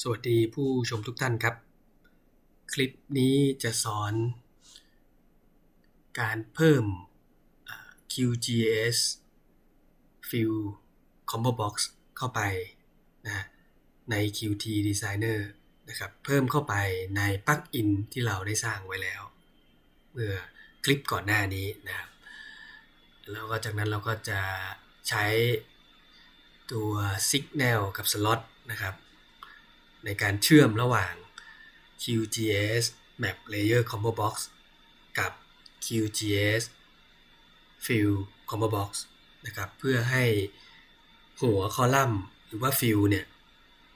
สวัสดีผู้ชมทุกท่านครับ คลิปนี้จะสอน การเพิ่ม QGIS Fill Combo Box เข้าไปนะใน Qt Designer นะครับเพิ่มเข้าไปในปลั๊กอินที่เราได้สร้างไว้แล้ว เมื่อคลิปก่อนหน้านี้นะครับแล้วก็จากนั้นเราก็จะใช้ตัว Signal กับ Slot นะครับ ในการเชื่อมระหว่าง QGIS Map Layer Combo Box กับ QGIS Fill Combo Box นะครับเพื่อให้หัวคอลัมน์หรือว่า Fill เนี่ย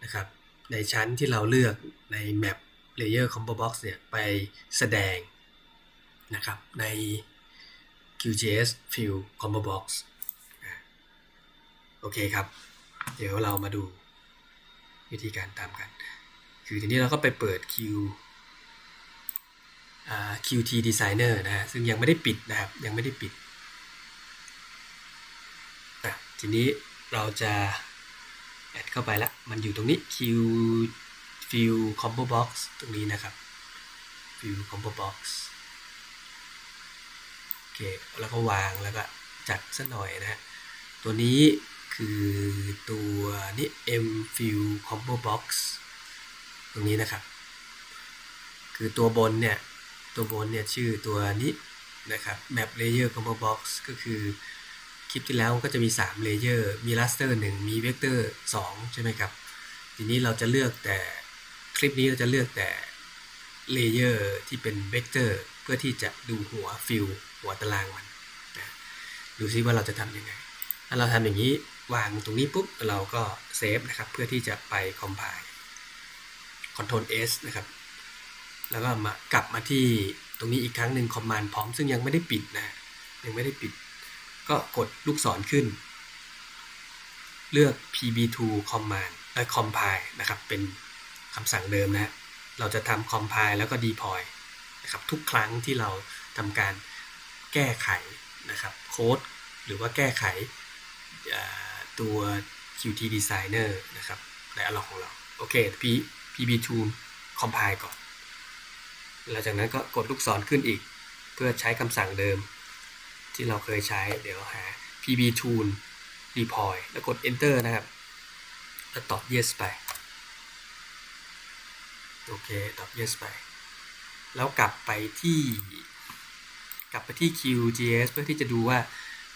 นะครับในชั้นที่เราเลือกใน Map Layer Combo Box เนี่ยไปแสดงนะครับใน QGIS Fill Combo Box โอเคครับ เดี๋ยวเรามาดู วิธีการตามกัน คือทีนี้เราก็ไปเปิด Q อ่า Qt Designer นะฮะซึ่งยังไม่ได้ปิดนะครับยังไม่ได้ปิด ทีนี้เราจะแอดเข้าไปละมันอยู่ตรงนี้ Q Fill Combo Box ตรงนี้นะครับ Fill Combo Box โอเค แล้วก็วางแล้วก็จัดสักหน่อยนะฮะตัวนี้ คือตัวนี้ M Fill Combo Box ตรงนี้นะครับ คือตัวบนเนี่ย ตัวบนเนี่ยชื่อตัวนี้นะครับ Map Layer Combo Box ก็คือคลิปที่แล้วก็จะมี3เลเยอร์มี raster 1 มี vector 2 ใช่ไหมครับ ทีนี้เราจะเลือกแต่คลิปนี้เราจะเลือกแต่เลเยอร์ที่เป็น vector เพื่อที่จะดูหัวฟิลหัวตารางมันนะดูซิว่าเราจะทำยังไง ถ้าเราทำอย่างนี้ วางตรงนี้ปุ๊บเราก็เซฟนะครับเพื่อที่จะไป compile Ctrl S นะครับ แล้วก็มากลับมาที่ตรงนี้อีกครั้งหนึ่ง Command พร้อมซึ่งยังไม่ได้ปิดนะ ยังไม่ได้ปิด ก็กดลูกศรขึ้น เลือก pb2 command เอ่อ compile นะครับ เป็นคำสั่งเดิมนะ เราจะทำ compile แล้วก็ deploy นะครับทุกครั้งที่เราทำการแก้ไขนะครับโค้ดหรือว่าแก้ไข ตัว Qt Designer นะครับในอล็อกของเรา โอเค P pb2 compile ก่อน หลังจากนั้นก็กดลูกศรขึ้นอีก เพื่อใช้คำสั่งเดิม ที่เราเคยใช้ เดี๋ยวหา pb-tool deploy แล้วกด enter นะครับ แล้วตอบ yes ไป โอเค ตอบ yes ไป แล้วกลับไปที่ กลับไปที่ QGIS เพื่อที่จะดูว่า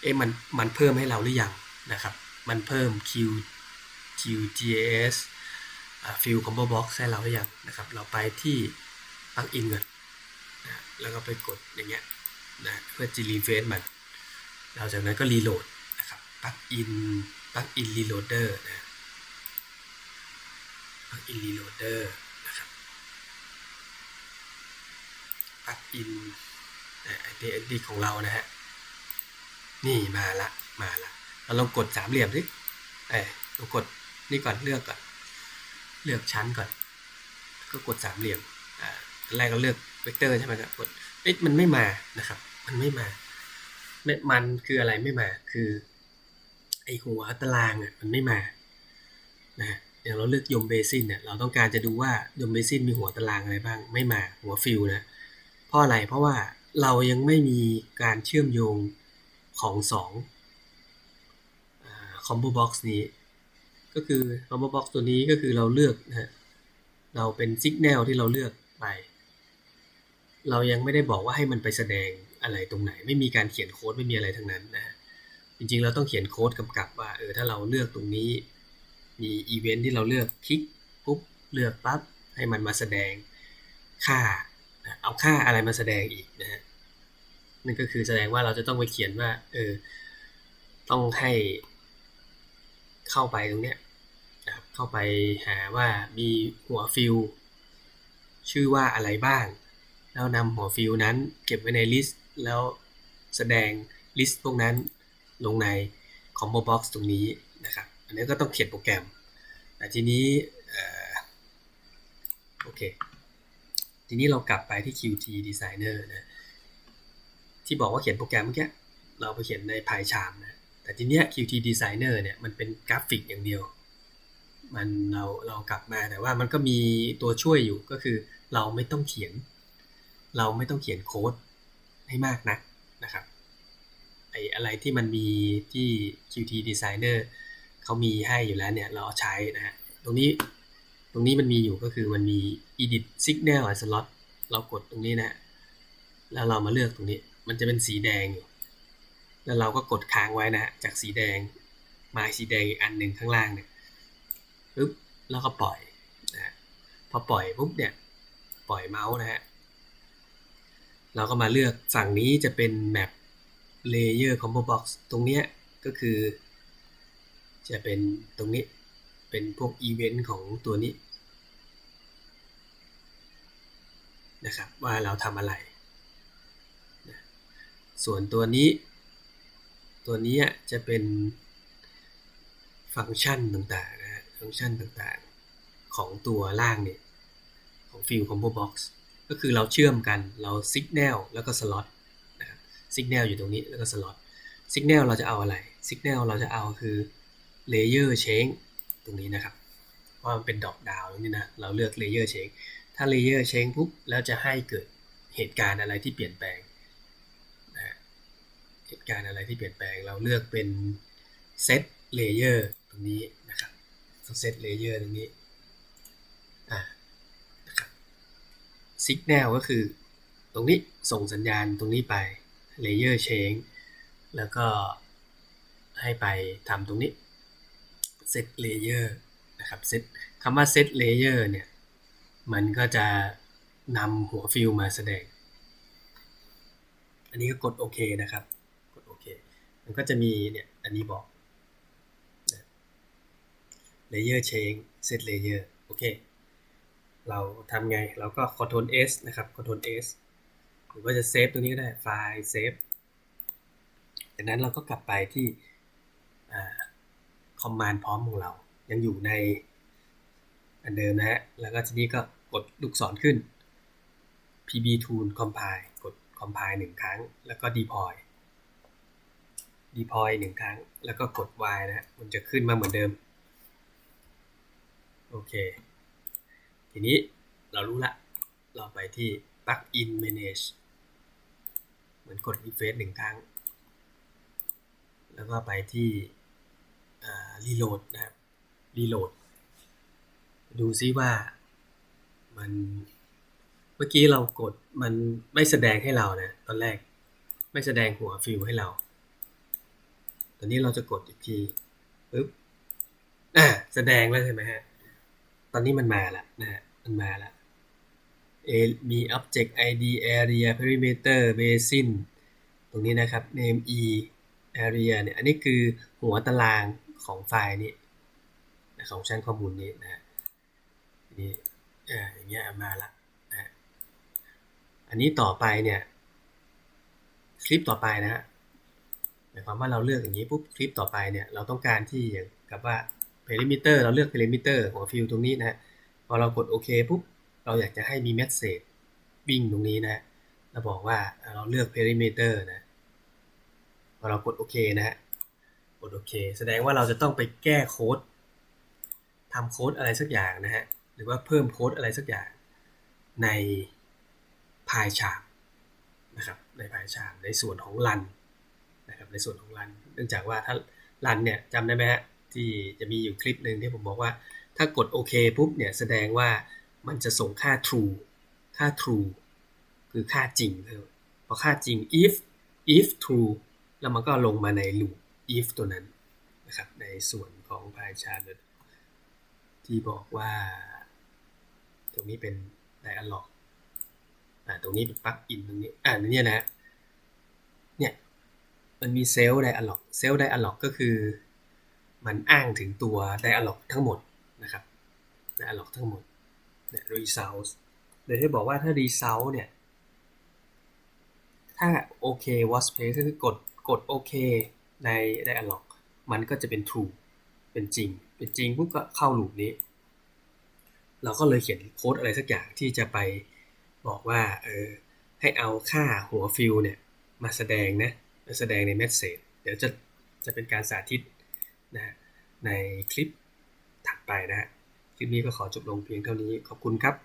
เอ๊ะมัน มันเพิ่มให้เราหรือยังนะครับ มันเพิ่ม Q QGIS Fill Combo Box ให้เราหรือยังนะครับ เราไปที่ plugin ก่อนนะแล้วก็ไปกดอย่างเงี้ยนะเพื่อจะรีเฟซมันหลังจากนั้นก็รีโหลดนะครับ plugin plugin reloader นะ plugin reloader นะครับ plugin นะไอเดีของเรานะฮะ นี่มาละ มาละ เราลองกดสามเหลี่ยมสิเออเรากดนี่ก่อนเลือกก่อน เลือกชั้นก่อน ก็กดสามเหลี่ยม อ่าแรกก็เลือกเวกเตอร์ใช่ไหมครับ กด เอ๊ะ มันไม่มานะครับ มันไม่มาไม่มันคืออะไรไม่มา คือไอหัวตารางอะมันไม่มา นะอย่างเราเลือกยมเบสินเนี่ย เราต้องการจะดูว่ายมเบสินมีหัวตารางอะไรบ้าง ไม่มา หัวฟิลนะ เพราะอะไร เพราะว่าเรายังไม่มีการเชื่อมโยงของ 2 คอมบูบ็อกซ์นี้ ก็คือคอมบูบ็อกซ์ตัวนี้ก็คือเราเลือกนะฮะเราเป็นซิกแนลที่เราเลือกไป เรายังไม่ได้บอกว่าให้มันไปแสดงอะไรตรงไหน ไม่มีการเขียนโค้ดไม่มีอะไรทั้งนั้นนะฮะจริงๆ เราต้องเขียนโค้ดกำกับว่าเออถ้าเราเลือกตรงนี้ มีอีเวนท์ที่เราเลือกคลิกปุ๊บเลือกปั๊บให้มันมาแสดงค่าเอาค่าอะไรมาแสดงอีกนะฮะนั่นก็คือแสดงว่าเราจะต้องไปเขียนว่า เออ ต้องให เข้าไปตรงเนี้ยนะครับเข้าไปหาว่ามีหัวฟิลชื่อว่าอะไรบ้าง แล้วนำหัวฟิลนั้นเก็บไว้ในลิสต์แล้วแสดงลิสต์พวกนั้นลงใน combo box ตรงนี้นะครับ อันนี้ก็ต้องเขียนโปรแกรม แต่ทีนี้โอเค ทีนี้เรากลับไปที่ Qt Designer นะ ที่บอกว่าเขียนโปรแกรมเมื่อกี้ เราไปเขียนใน PyCharm นะ แต่ทีเนี้ย Qt Designer เนี่ยมันเป็นกราฟิกอย่างเดียว มันเราเรากลับมาแต่ว่ามันก็มีตัวช่วยอยู่ก็คือเราไม่ต้องเขียน เราไม่ต้องเขียนโค้ดให้มากนักนะครับไออะไรที่มันมีที่ Qt Designer เขามีให้อยู่แล้วเนี่ยเราใช้นะฮะตรงนี้ตรงนี้มันมีอยู่ก็คือมันมี edit signal and slot เรากดตรงนี้นะ แล้วเรามาเลือกตรงนี้ มันจะเป็นสีแดงอยู่ แล้วเราก็กดค้างไว้นะฮะจากสีแดงมาสีแดงอีกอันหนึ่งข้างล่างเนี่ยปึ๊บแล้วก็ปล่อยนะพอปล่อยปุ๊บเนี่ยปล่อยเมาส์นะฮะเราก็มาเลือกฝั่งนี้จะเป็นแมป layer combo box ตรงเนี้ยก็คือ จะเป็นตรงนี้เป็นพวกอีเวนต์ของตัวนี้นะครับว่าเราทำอะไร ส่วนตัวนี้ ตัวนี้จะเป็นฟังก์ชันต่างๆนะฟังก์ชันต่างๆ ของตัวล่างเนี่ยของ Field Combo Box ก็คือเราเชื่อมกันเรา Signal แล้วก็ Slot นะครับ Signal อยู่ตรงนี้แล้วก็ Slot Signal เราจะเอาอะไร Signal เราจะเอาคือ Layer Change ตรงนี้นะครับว่ามันเป็นดอกดาวนี่นะเราเลือก Layer Change ถ้า Layer Change ปุ๊บแล้วจะให้เกิดเหตุการณ์อะไรที่เปลี่ยนแปลง เหตุการณ์อะไรที่เปลี่ยนแปลง เราเลือกเป็น Set Layer ตรงนี้นะครับ Set Layer ตรงนี้อ่านะครับ Signal ก็คือ ตรงนี้ส่งสัญญาณตรงนี้ไป Layer Change แล้วก็ให้ไปทำตรงนี้ set layer นะครับ set คำว่า set layer เนี่ย มันก็จะนำหัวฟิลมาแสดง อันนี้ก็กดโอเคนะครับ มันก็จะมีเนี่ยอันนี้บอก layer change set layer โอเค เราทำไง เราก็ control s นะครับ control s หรือว่าจะเซฟตรงนี้ก็ได้ ไฟล์ เซฟ จากนั้นเราก็กลับไปที่คอมมานด์พร้อมของเรา ยังอยู่ในอันเดิมนะฮะ แล้วก็ทีนี้ก็กดลูกศรขึ้น pb tool compile กด compile หนึ่งครั้ง แล้วก็ deploy deploy หนึ่งครั้ง แล้วก็กด y นะ มันจะขึ้นมาเหมือนเดิม โอเค ทีนี้เรารู้ละ เราไปที่ plugin manage เหมือนกด refresh หนึ่งครั้ง แล้วก็ไปที่รีโหลดนะครับรีโหลดดูซิว่ามันเมื่อกี้เรากดมันไม่แสดงให้เรานะ ตอนแรกไม่แสดงหัวฟิลให้เรา อนนี้เราจะกดอีกทีปึ๊บอ่าแสดงแล้วใช่ไหมฮะ ตอนนี้มันมาละนะฮะ มันมาละเอมี object id area perimeter basin ตรงนี้นะครับ name e area เนี่ย อันนี้คือหัวตารางของไฟล์นี้ของชั้นข้อมูลนี้นะนี่อย่างเงี้ยมาละนะอันนี้ต่อไปเนี่ย คลิปต่อไปนะฮะ หมายความว่าเราเลือกอย่างนี้ปุ๊บคลิปต่อไปเนี่ยเราต้องการที่อย่างกับว่า perimeter เราเลือก perimeter หัวฟิลตรงนี้นะพอเรากดโอเคปุ๊บเราอยากจะให้มี message วิ่งตรงนี้นะเราบอกว่าเราเลือก perimeter นะพอเรากดโอเคนะฮะกดโอเคแสดงว่าเราจะต้องไปแก้โค้ดทำโค้ดอะไรสักอย่างนะฮะหรือว่าเพิ่มโค้ดอะไรสักอย่างในพายชาร์นะครับในพายชาร์ในส่วนของรัน นะครับในส่วนของรัน เนื่องจากว่าถ้ารันเนี่ยจำได้ไหมฮะที่จะมีอยู่คลิปหนึ่งที่ผมบอกว่า ถ้ากดโอเคปุ๊บเนี่ยแสดงว่ามันจะส่งค่า true ค่า true คือค่าจริงพอค่าจริง if if true แล้วมันก็ลงมาใน loop if ตัวนั้นนะครับในส่วนของ pie chart ที่บอกว่า ตรงนี้เป็น dialog อ่าตรงนี้เป็น plug in ตรงนี้อ่าเนี่ยนะ มันมีเซลล์ dialog เซลล์ dialog ก็คือ มันอ้างถึงตัว dialog ทั้งหมดนะครับ dialog ทั้งหมดเนี่ย result เลยที่บอกว่าถ้า result เนี่ย ถ้าโอเค was place ก็คือกดกดโอเคใน dialog มันก็จะเป็น true เป็นจริง เป็นจริงปุ๊บก็เข้าลูปนี้ เราก็เลยเขียนโค้ดอะไรสักอย่างที่จะไปบอกว่าเออให้เอาค่าหัวฟิลเนี่ยมาแสดงนะ แสดงในเมสเซจเดี๋ยวจะจะเป็นการสาธิตนะในคลิปถัดไปนะฮะคลิปนี้ก็ขอจบลงเพียงเท่านี้ขอบคุณครับ